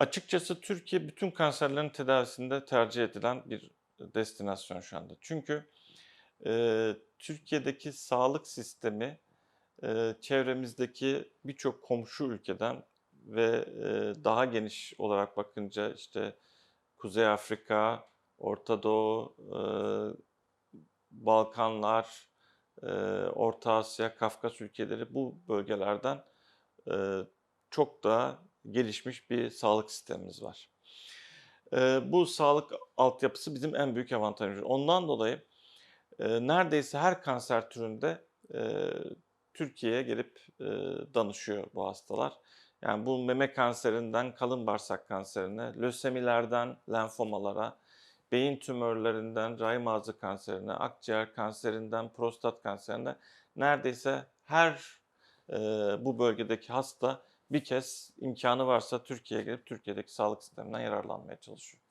Açıkçası Türkiye bütün kanserlerin tedavisinde tercih edilen bir destinasyon şu anda. Çünkü eee, Türkiye'deki sağlık sistemi eee, çevremizdeki birçok komşu ülkeden ve eee, daha geniş olarak bakınca işte Kuzey Afrika, Orta Doğu, eee, Balkanlar, eee, Orta Asya, Kafkas ülkeleri bu bölgelerden eee, çok daha gelişmiş bir sağlık sistemimiz var. Eee, bu sağlık altyapısı bizim en büyük avantajımız. Ondan dolayı eee, neredeyse her kanser türünde eee, Türkiye'ye gelip eee, danışıyor bu hastalar. Yani bu meme kanserinden kalın bağırsak kanserine, lösemilerden lenfomalara, beyin tümörlerinden rahim ağzı kanserine, akciğer kanserinden prostat kanserine neredeyse her eee, bu bölgedeki hasta bir kez imkanı varsa Türkiye'ye gelip Türkiye'deki sağlık sisteminden yararlanmaya çalışıyor.